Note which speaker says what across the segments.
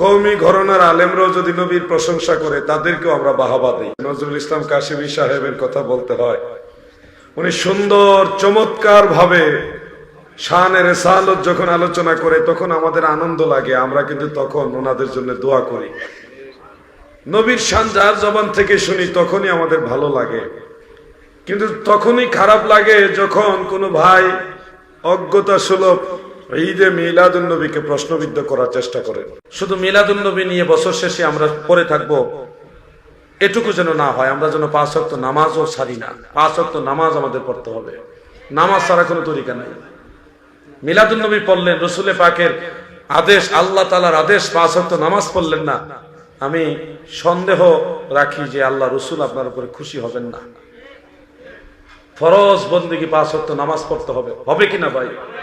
Speaker 1: কৌমি ঘরনার আলেমরাও যদি নবীর প্রশংসা করে, তাদেরকেও আমরা বাহাবা দিই। নজরুল ইসলাম কাশিমি সাহেবের কথা বলতে হয়। উনি সুন্দর চমৎকার ভাবে শানের সালত যখন আলোচনা করে, তখন আমাদের আনন্দ লাগে। আমরা কিন্তু তখন ওনাদের জন্য দোয়া করি। নবীর শান যার জবান থেকে শুনি, তখনই আমাদের ভালো লাগে। কিন্তু তখনই খারাপ লাগে যখন কোনো ভাই অজ্ঞতা সুলভ ঈদে মিলাদুল নবীকে প্রশ্নবিদ্ধ করার চেষ্টা করেন। শুধু মিলাদুল নবী নিয়ে বছর শেষে আমরা পড়ে থাকব, এটুকু যেন না হয়, আমরা যেন পাঁচ অক্ত নামাজও ছাড়ি না। পাঁচ অক্ত নামাজ আমাদের পড়তে হবে। নামাজ ছাড়া কোনো তরিকা নাই। মিলাদুল নবী পড়লেন রসুলে পাকের আদেশ, আল্লাহ তালার আদেশ, পাঁচ অক্ত নামাজ পড়লেন না। আমি সন্দেহ রাখি যে আল্লাহ রসুল আপনার উপরে খুশি হবেন না। ফরজ বন্দিগি পাঁচ অক্ত নামাজ পড়তে হবে। হবে কিনা ভাই? য-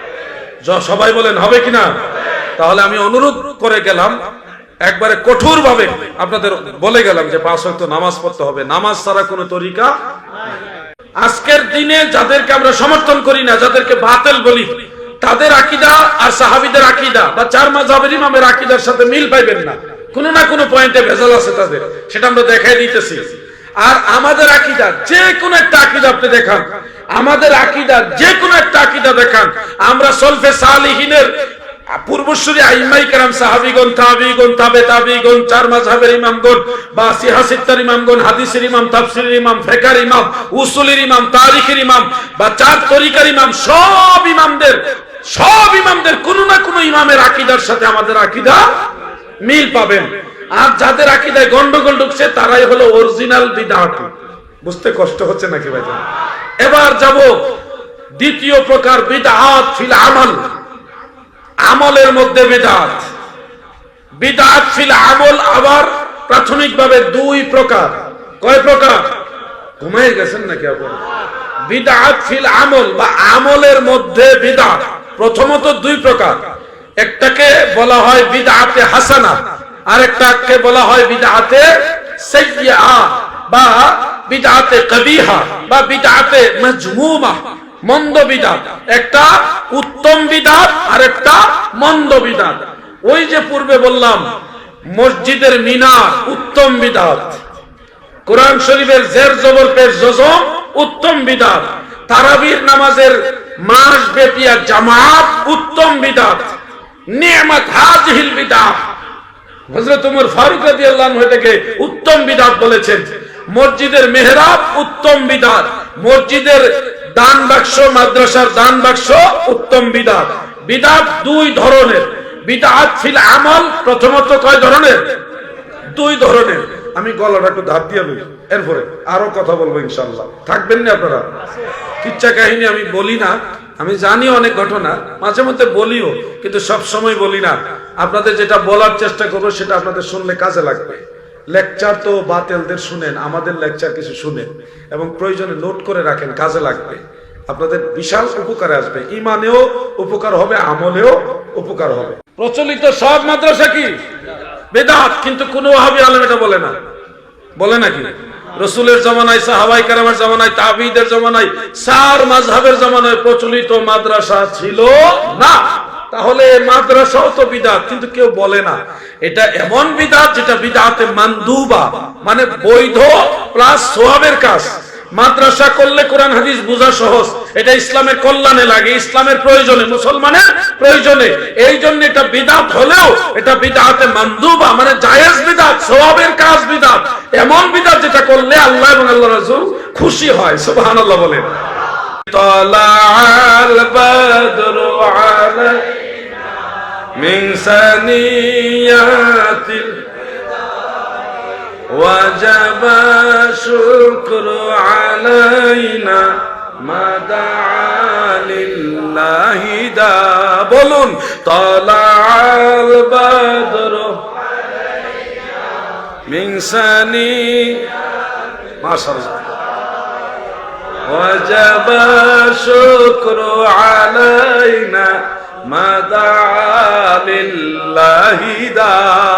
Speaker 1: সবাই বলেন, হবে কিনা? তাহলে আমি অনুরোধ করে গেলাম, একবারে কঠোর ভাবে আপনাদের বলে গেলাম যে পাঁচ অক্ত নামাজ পড়তে হবে। নামাজ ছাড়া কোনো তরিকা আজকের দিনে যাদেরকে আমরা সমর্থন করি না, যাদেরকে বাতিল বলি, তাদের আকিদা আর সাহাবিদের আকিদা বা চার মাঝাবের ইমামের আকিদার সাথে মিল পাইবেন না। কোনো না কোনো পয়েন্টে ভেজাল আছে তাদের। সেটা আমরা দেখাই দিতেছি। আর আমাদের আকিদা, যে কোনো একটা আকিদা আপনি দেখান। আমাদের আকিদা, যে কোনো একটা আকিদা দেখান। আমরা সলফে সালিহিনের পূর্বসূরি আইমাই হাদিসের ইমাম ইমাম ফিকহের ইমাম, উসুলের ইমাম, তারিখের ইমাম বা চার ইমাম, সব ইমামদের সব ইমামদের কোনো না কোনো ইমামের আকীদার সাথে আমাদের আকীদা মিল পাবেন। আর যাদের আকীদায় গন্ডগোল ঢুকছে, তারাই হলো অরিজিনাল বিদআত বুঝতে কষ্ট হচ্ছে নাকি ভাই এবার যাব দ্বিতীয় প্রকার বিদআত ফিল আমল। আমলের মধ্যে বিদাত। বিদাত ফিল আমল আবার প্রাথমিকভাবে দুই প্রকার। কয় প্রকার? ঘুমাই গেছেন নাকি আপনারা বিদাত ফিল আমল বা আমলের মধ্যে বিদাত। প্রথমত দুই প্রকার। একটাকে বলা হয় বিদাতে হাসানা আর একটাকে বলা হয় বিদাতে বা বিদাতে কবিহা বা বিদাতে মন্দ বিদাত। একটা উত্তম বিদাত আর একটা মন্দ বিদাত। ওই যে পূর্বে বললাম, মসজিদের মিনার উত্তম বিদাত। কোরআন শরীফের জের জবর পেশ জজম উত্তম বিদাত। তারাবির নামাজের মাস বেপিয়া জামাত উত্তম বিদাত। নিয়ামত হাজহিল বিদাত। উত্তম বিদাত বলেছেন। মসজিদের মেহরাব উত্তম বিদাত। মসজিদের দান বাক্স, মাদ্রাসার দান বাক্স উত্তম বিদাত। বিদাত দুই ধরনের। বিদাত ফিল আমল, প্রথমত কয় ধরনের? দুই ধরনের। আমি গলাটা একটু ধাপ দিয়ে লই। এরপরে আরও কথা বলব ইনশাল্লাহ থাকবেন না আপনারা? কিচ্ছা কাহিনী আমি বলি না। আমি জানি অনেক ঘটনা, মাঝে মধ্যে বলিও, কিন্তু সব সময় বলি না। আপনাদের যেটা বলার চেষ্টা করব, সেটা আপনাদের শুনলে কাজে লাগবে। লেকচার তো বাতেলদের শুনেন, আমাদের লেকচার কিছু শুনেন, এবং প্রয়োজনে নোট করে রাখেন, কাজে লাগবে। আপনাদের বিশাল উপকারে আসবে। ইমানেও উপকার হবে, আমলেও উপকার হবে। প্রচলিত সব মাদ্রাসা কি? বেদাত, কিন্তু কোনো ওয়াহাবি আলেম এটা বলে না। বলে নাকি? রসুলের জমানায়, সাহাবাই কারামের জমানায়, তাবিদের জমানায়, সার মাঝহের জমানায় প্রচলিত মাদ্রাসা ছিল না। তাহলে মাদ্রাসাও তো বিদাত, কিন্তু কেউ বলে না। এটা এমন বিদাত যেটা বিদাতে মানদুবা মানে বৈধ প্লাস সোয়াবের কাজ। মাদ্রাসা করলে কোরআন হাদিস বোঝা সহজ এটা ইসলামের কল্যাণে লাগে ইসলামের প্রয়োজনে মুসলমানের প্রয়োজনে এই জন্য এটা বিদাত হলেও এটা বিদাতে মানদুবা মানে জায়েজ বিদাত সওয়াবের কাজ বিদাত এমন বিদাত যেটা করলে আল্লাহ এবং আল্লাহ রাসূল খুশি হয় সুবহানাল্লাহ বলেন طلع البدر علينا من ثنيات وجب شكر علينا ما دعا لله دا بلون طلع البدر من سني ما شاء الله وجب شكر علينا ما دعا لله دا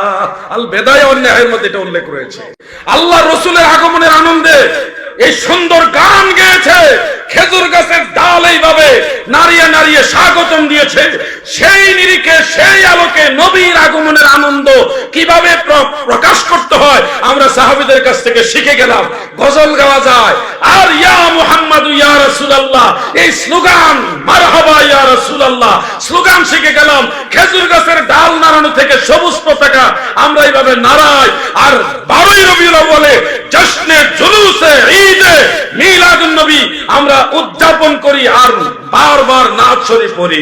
Speaker 1: আল বেদায় অন্যায়ের মধ্যে এটা উল্লেখ রয়েছে। আল্লাহ রসুলের আগমনের আনন্দে এই সুন্দর গান গেয়েছে, খেজুর গাছের ডাল এইভাবে নাড়িয়ে স্বাগতম দিয়েছে। সেই নিরিখে, সেই আলোকে নবীর আগমনের আনন্দ কীভাবে প্র- প্রকাশ করতে হয়, আমরা সাহাবিদের কাছ থেকে শিখে গেলাম। গজল গাওয়া যায়, আর ইয়া মুহাম্মদ ইয়া এই স্লোগান, মারহাবা ইয়া রাসূলুল্লাহ, স্লোগান শিখে গেলাম, খেজুর গাছের ডাল থেকে সবুজ পতাকা, আমরা এইভাবে নাড়াই আর বারোই রবিউল বলে জশ্নে জুলুসে ঈদে মিলাদুন নবী আমরা উদযাপন করি আর বারবার নাচ শরীফ পড়ি।